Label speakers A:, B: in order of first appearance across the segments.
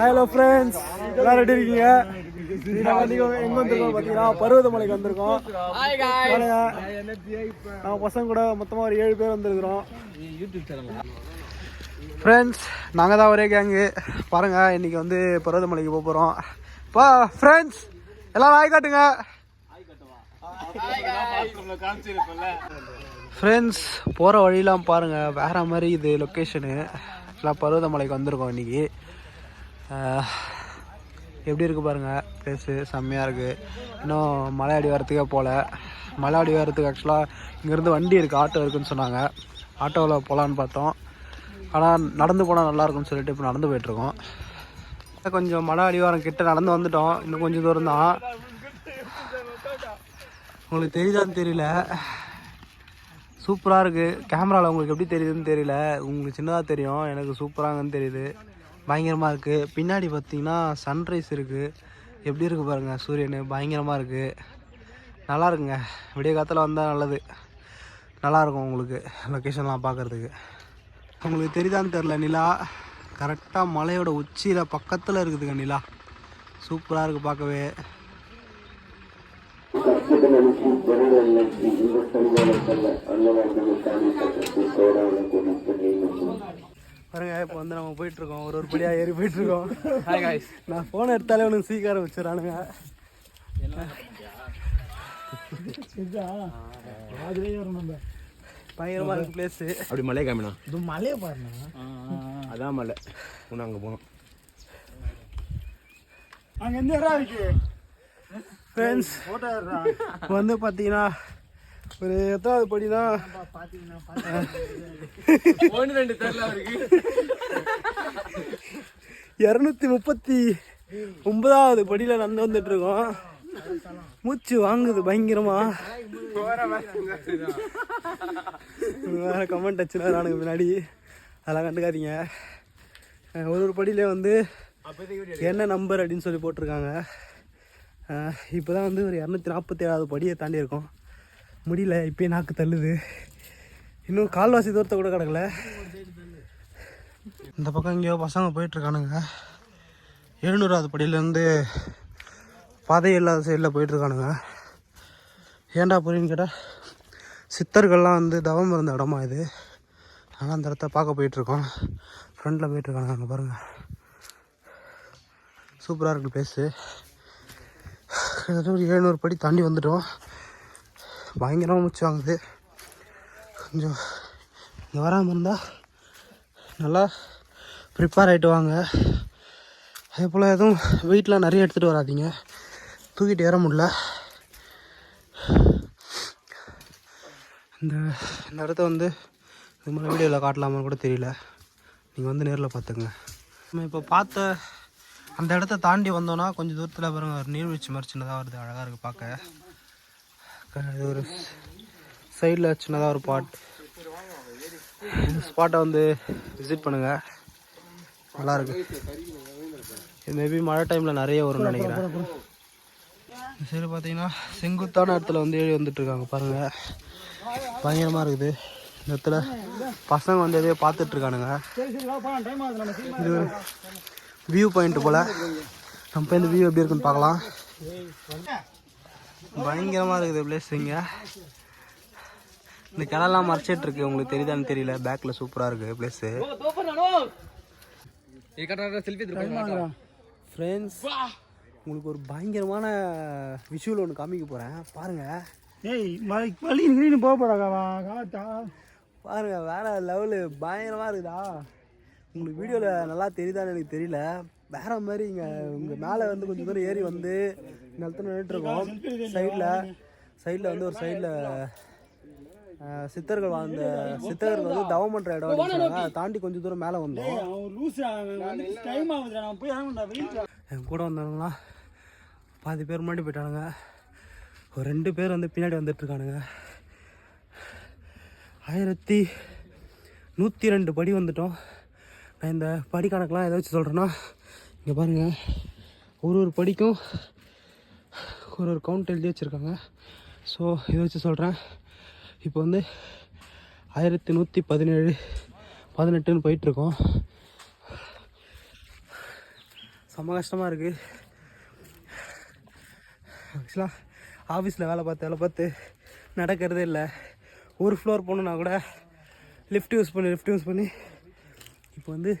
A: Hello friends எல்லாரும் எப்படி இருக்கீங்க? எங்கே வந்திருக்கோம் பார்த்தீங்கன்னா பருவதமலைக்கு வந்திருக்கோம். நம்ம பசங்க கூட மொத்தமாக ஒரு ஏழு பேர் வந்திருக்கிறோம். ஃப்ரெண்ட்ஸ் நாங்கள் தான் ஒரே கேங்கு பாருங்க இன்னைக்கு வந்து பருவதமலைக்கு போக போகிறோம் பா ஃப்ரெண்ட்ஸ் எல்லாரும் ஆய் காட்டுங்க. ஃப்ரெண்ட்ஸ் போகிற வழியெலாம் பாருங்கள் வேறு மாதிரி இது லொக்கேஷனு எல்லாம் பருவதமலைக்கு வந்திருக்கோம் இன்றைக்கி எப்படி இருக்குது பாருங்கள் ப்ளேஸு செம்மையாக இருக்குது இன்னும் மலை அடி வரத்துக்கே போகல மலை அடி வரத்துக்கு ஆக்சுவலாக இங்கேருந்து வண்டி இருக்குது ஆட்டோ இருக்குன்னு சொன்னாங்க. ஆட்டோவில் போகலான்னு பார்த்தோம். ஆனால் நடந்து போனால் நல்லா இருக்கும்னு சொல்லிட்டு இப்போ நடந்து போயிட்டுருக்கோம். கொஞ்சம் மலை அடிவாரம் கிட்ட நடந்து வந்துட்டோம். இன்னும் கொஞ்சம் தூரம் தான். உங்களுக்கு தெரியுதான்னு தெரியல. சூப்பராக இருக்குது கேமராவில் உங்களுக்கு எப்படி தெரியுதுன்னு தெரியல. உங்களுக்கு சின்னதாக தெரியும். எனக்கு சூப்பராகன்னு தெரியுது. பயங்கரமாக இருக்குது பின்னாடி பார்த்தீங்கன்னா சன்ரைஸ் இருக்குது எப்படி இருக்குது பாருங்கள் சூரியன். பயங்கரமாக இருக்குது நல்லா இருக்குங்க. விடிய காலத்தில் வந்தால் நல்லது. நல்லாயிருக்கும் உங்களுக்கு லொக்கேஷன்லாம் பார்க்குறதுக்கு உங்களுக்கு தெரியுதான்னு தெரில நிலா. கரெக்டாக மலையோட உச்சியில் பக்கத்தில் இருக்குதுங்க நிலா. சூப்பராக இருக்குது பார்க்கவே. பாருங்க இப்போ வந்து நம்ம போயிட்டு இருக்கோம் ஒரு ஒரு படியா ஏறி போயிட்டு இருக்கோம் நான் ஃபோன் எடுத்தாலே உனக்கு சீக்கிரம் வச்சிடறானுங்க பயங்கரமா இருக்கு பிளேஸ்
B: அப்படி மலையை காமினா?
A: இது மலையை பாருங்க
B: அதான் மலை. இன்னும் அங்கே போகணும்.
A: அங்க எந்த ஃப்ரெண்ட்ஸ் வந்து பார்த்தீங்கன்னா ஒரு எத்தாவது படினா இரநூத்தி முப்பத்தி ஒன்பதாவது படியில் நடந்து வந்துட்டு இருக்கோம். மூச்சு வாங்குது பயங்கரமா. வேற கமெண்ட் அச்சுனா நானுங்க முன்னாடி அதெல்லாம் கண்டுக்காதீங்க. ஒரு ஒரு படியிலே வந்து என்ன நம்பர் அப்படின்னு சொல்லி போட்டிருக்காங்க. இப்போ தான் வந்து ஒரு இரநூத்தி நாற்பத்தி ஏழாவது படியை தாண்டி இருக்கோம். முடியல இப்போயே நாக்கு தள்ளுது. இன்னும் கால்வாசி தூரத்தை கூட கிடக்கல. இந்த பக்கம் எங்கேயோ பசங்க போயிட்டுருக்கானுங்க. எழுநூறாவது படியிலேருந்து பாதை இல்லாத சைடில் போயிட்டுருக்கானுங்க. ஏன்டா புரியுன்னு கேட்டால் சித்தர்கள்லாம் வந்து தவம் இருந்த இடமா இது. ஆனால் அந்த இடத்த பார்க்க போயிட்டுருக்கோம். ஃப்ரெண்டில் போயிட்டுருக்கானுங்க அங்கே பாருங்கள் சூப்பராக இருக்குது பேஸு கிட்டத்தட்ட ஒரு எழுநூறு படி தாண்டி வந்துட்டோம். பயங்கரமாக மூச்சு வாங்குது. கொஞ்சம் இங்கே வராமல் இருந்தால் நல்லா ப்ரிப்பேர் ஆகிட்டு வாங்க. அதே போல் எதுவும் வெயிட்லாம் நிறைய எடுத்துகிட்டு வராதீங்க. தூக்கிட்டு ஏற முடில இந்த இந்த இடத்த வந்து இது மாதிரி வீடியோவில் காட்டலாமான்னு கூட தெரியல. நீங்கள் வந்து நேரில் பார்த்துங்க நம்ம இப்போ பார்த்த அந்த இடத்த தாண்டி வந்தோன்னா கொஞ்சம் தூரத்தில் பாருங்க ஒரு நீர்வீழ்ச்சி மாதிரி சின்னதாக வருது. அழகாக இருக்குது பார்க்க. இது ஒரு சைடில் சின்னதாக ஒரு பாட் இந்த ஸ்பாட்டை வந்து விசிட் பண்ணுங்கள் நல்லாயிருக்கு இது மேபி மழை டைமில் நிறைய வரும்னு நினைக்கிறேன். இந்த சைடு பார்த்தீங்கன்னா செங்குத்தான இடத்துல வந்து ஏறி வந்துட்டுருக்காங்க பாருங்கள் பயங்கரமாக இருக்குது. இந்த இடத்துல பசங்க வந்து எதையோ பார்த்துட்ருக்கானுங்க இது ஒரு வியூ பாயிண்ட் போல். நம்ம போய் இந்த வியூ எப்படி இருக்குன்னு பார்க்கலாம். பயங்கரமாக இருக்குது பிளேஸ் இங்கே. இந்த கிளெல்லாம் மறைச்சிட்டு இருக்கு உங்களுக்கு தெரியுதான்னு தெரியல. பேக்கில் சூப்பராக இருக்குது பிளேஸு
B: செல்ஃபி
A: ஃப்ரெண்ட்ஸ் உங்களுக்கு ஒரு பயங்கரமான விஷுவல் ஒன்று காமிக்க போகிறேன் பாருங்கள்
C: ஏய் மலை வழி நீ போக போறாங்க காத்தா
A: பாருங்க வேற லெவலு பயங்கரமாக இருக்குதா உங்களுக்கு வீடியோவில் நல்லா தெரியுதான்னு எனக்கு தெரியல. வேற மாதிரி இங்கே உங்கள் மேலே வந்து கொஞ்சம் தூரம் ஏறி வந்து இந்த இடத்துல நின்றுட்டுருக்கோம் சைடில் சைடில் வந்து ஒரு சைடில் சித்தர்கள் வாழ்ந்த சித்தர்கள் வந்து தவம் பண்ணுற இடம். அதை தாண்டி கொஞ்சம் தூரம் மேலே வந்தோம். என் கூட வந்தவங்களாம் பாதி பேர் முன்னாடி போயிட்டானுங்க. ஒரு ரெண்டு பேர் வந்து பின்னாடி வந்துட்டு இருக்கானுங்க. ஆயிரத்தி நூற்றி ரெண்டு படி வந்துட்டோம். நான் இந்த படி கணக்கெலாம் எதை வச்சு சொல்கிறேன்னா இங்கே பாருங்கள் ஒரு ஒரு படிக்கும் ஒரு ஒரு கவுண்ட் எழுதி வச்சுருக்காங்க. ஸோ இதை வச்சு சொல்கிறேன் இப்போ வந்து ஆயிரத்தி நூற்றி பதினேழு பதினெட்டுன்னு போயிட்டுருக்கோம். செம்ம கஷ்டமாக இருக்குது ஆக்சுவலாக ஆஃபீஸில் வேலை பார்த்து வேலை பார்த்து நடக்கிறதே இல்லை. ஒரு ஃப்ளோர் போகணுன்னா கூட லிஃப்ட் யூஸ் பண்ணி லிஃப்ட் யூஸ் பண்ணி இப்போ வந்து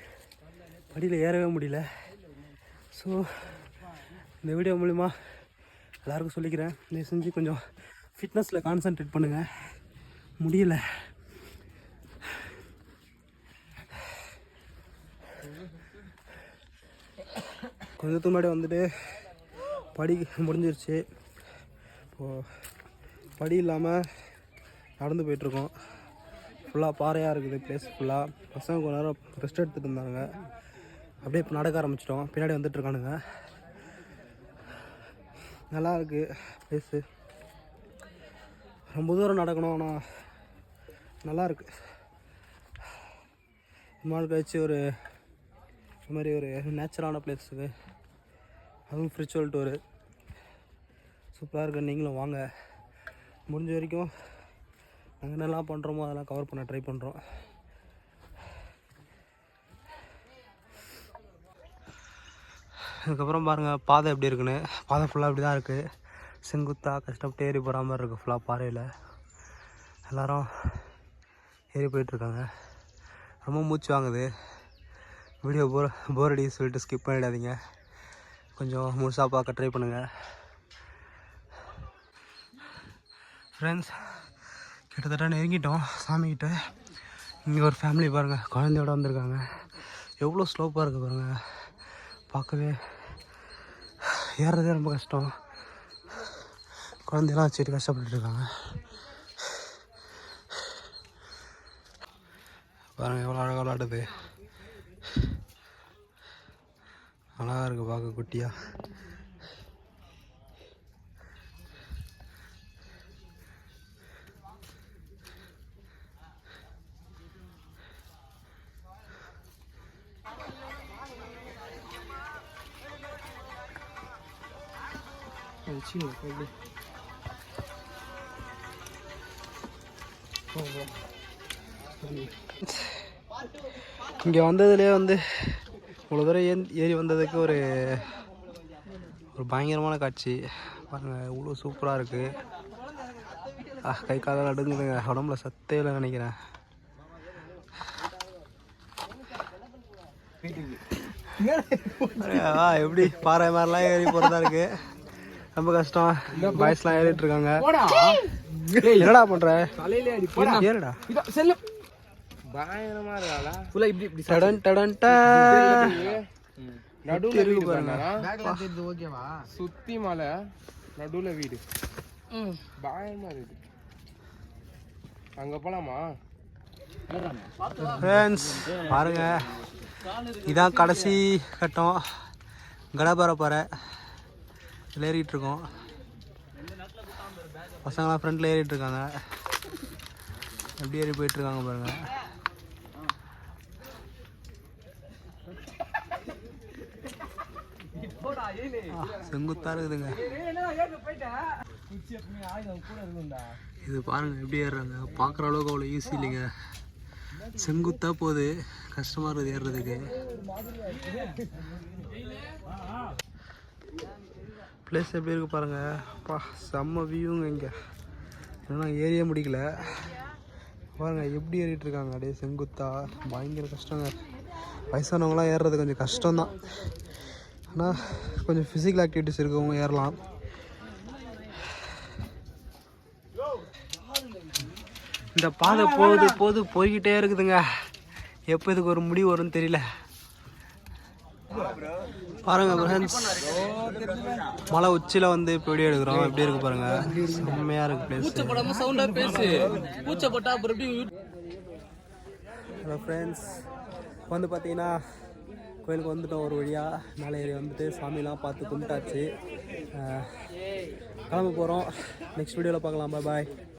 A: படியில் ஏறவே முடியல. ஸோ இந்த வீடியோ மூலிமா எல்லாருக்கும் சொல்லிக்கிறேன். இதை செஞ்சு கொஞ்சம் ஃபிட்னஸில் கான்சென்ட்ரேட் பண்ணுங்கள் முடியல. கொஞ்சத்துக்கு முன்னாடி வந்துட்டு படி முடிஞ்சிருச்சு. இப்போது படி இல்லாமல் நடந்து போயிட்டுருக்கோம் ஃபுல்லாக பாறையாக இருக்குது பிளேஸ் ஃபுல்லாக பசங்க கொஞ்ச நேரம் ரெஸ்ட் எடுத்துகிட்டு இருந்தாங்க. அப்படியே இப்போ நடக்க ஆரம்பிச்சிட்டோம். பின்னாடி வந்துட்டுருக்கானுங்க நல்லா இருக்குது பிளேஸு ரொம்ப தூரம் நடக்கணும் ஆனால் நல்லாயிருக்கு ரொம்ப நாள் கழிச்சு ஒரு இது மாதிரி ஒரு நேச்சரான பிளேஸுக்கு அதுவும் ஸ்பிரிச்சுவல் டூரு சூப்பராக இருக்குது நீங்களும் வாங்க. முடிஞ்ச வரைக்கும் நாங்கள் என்னெல்லாம் பண்ணுறோமோ அதெல்லாம் கவர் பண்ண ட்ரை பண்ணுறோம் அதுக்கப்புறம் பாருங்கள் பாதை எப்படி இருக்குன்னு. பாதை ஃபுல்லாக அப்படி தான் இருக்குது செங்குத்தாக கஷ்டப்பட்டு ஏறி போகிற மாதிரி இருக்குது ஃபுல்லாக பாறையில். எல்லோரும் ஏறி போயிட்டுருக்காங்க ரொம்ப மூச்சு வாங்குது. வீடியோ போர் போர் அடி சொல்லிட்டு ஸ்கிப் பண்ணிடாதீங்க. கொஞ்சம் முழுசாக பார்க்க ட்ரை பண்ணுங்கள் ஃப்ரெண்ட்ஸ் கிட்டத்தட்ட நெருங்கிட்டோம் சாமிக்கிட்ட இங்கே ஒரு ஃபேமிலி பாருங்கள் குழந்தையோட வந்திருக்காங்க. எவ்வளோ ஸ்லோப்பாக இருக்குது பாருங்கள் பார்க்கவே ஏறுறதே ரொம்ப கஷ்டம். குழந்தையெல்லாம் வச்சுட்டு கஷ்டப்பட்டுருக்காங்க பாருங்கள் எவ்வளோ அழகாக விளாடுது அழகாக இருக்குது பார்க்க குட்டியாக இங்கே வந்ததுலேயே வந்து இவ்வளோ தூரம் ஏன் ஏறி வந்ததுக்கு ஒரு ஒரு பயங்கரமான காட்சி. பாருங்கள் இவ்வளோ சூப்பராக இருக்குது கை காலெல்லாம் நடுங்குதுங்க உடம்புல சத்தே இல்லை நினைக்கிறேன். எப்படி? பாறை மாதிரிலாம் ஏறி போகிறதா இருக்கு. ரொம்ப கஷ்டம். பாய்ஸ்லாம் ஏறிட்டு இருக்காங்க. என்னடா பண்ற? ஏறுடா.
B: செல்லு. பயங்கரமா இருக்காளா ஃபுல்லா இப்படி இப்படி
A: டடன் டடன் டா.
B: நடுவுல
A: இருக்கு
B: வீடு
A: பாருங்க.
B: பாருங்க. ஓகேவா சுத்தி மலை நடுவுல வீடு. பயமா இருக்கு. அங்க போலாமா?
A: ஃப்ரெண்ட்ஸ் பாருங்க. இதான் கடைசி கட்டம். கடப்பாறை பாறை. இதில் ஏறிட்டு இருக்கோம் பசங்களாம் ஃப்ரெண்டில் ஏறிட்டு இருக்காங்க எப்படி ஏறி போயிட்டு இருக்காங்க பாருங்க செங்குத்தா இருக்குதுங்க. இது பாருங்க எப்படி ஏறுறாங்க. பார்க்குற அளவுக்கு அவ்வளோ ஈஸி இல்லைங்க. செங்குத்தா போகுது. கஷ்டமாக இருக்குது ஏறுறதுக்கு. பிளேஸ் எப்படி இருக்கு பாருங்கள் அப்பா செம்ம வியூங்க இங்கே. இன்னும் ஏறியே முடிக்கல. பாருங்க எப்படி ஏறிட்டு இருக்காங்க. அப்படியே செங்குத்தா. பயங்கர கஷ்டங்க. வயசானவங்களாம் ஏறுறது கொஞ்சம் கஷ்டம்தான். ஆனால் கொஞ்சம் ஃபிசிக்கல் ஆக்டிவிட்டிஸ் இருக்கவங்க ஏறலாம். இந்த பாதை போகுது போது போய்கிட்டே இருக்குதுங்க. எப்போ இதுக்கு ஒரு முடிவு வரும்னு தெரியல. பாருங்க ஃப்ரெண்ட்ஸ் மலை உச்சியில் வந்து இப்போ வீடியோ எடுக்கிறோம். எப்படி இருக்கு பாருங்க. செம்மையாக இருக்கு பிளேஸ்
C: படாம சவுண்டா பேசு. பூச்சப்பட்டா அப்புறம் எப்படி
A: ஹலோ ஃப்ரெண்ட்ஸ் வந்து பார்த்தீங்கன்னா கோயிலுக்கு வந்துட்டோம் ஒரு வழியாக மேலே ஏறி வந்துட்டு சாமிலாம் பார்த்து கும்பிட்டாச்சு. கிளம்ப போகிறோம் நெக்ஸ்ட் வீடியோவில் பார்க்கலாம். பாய்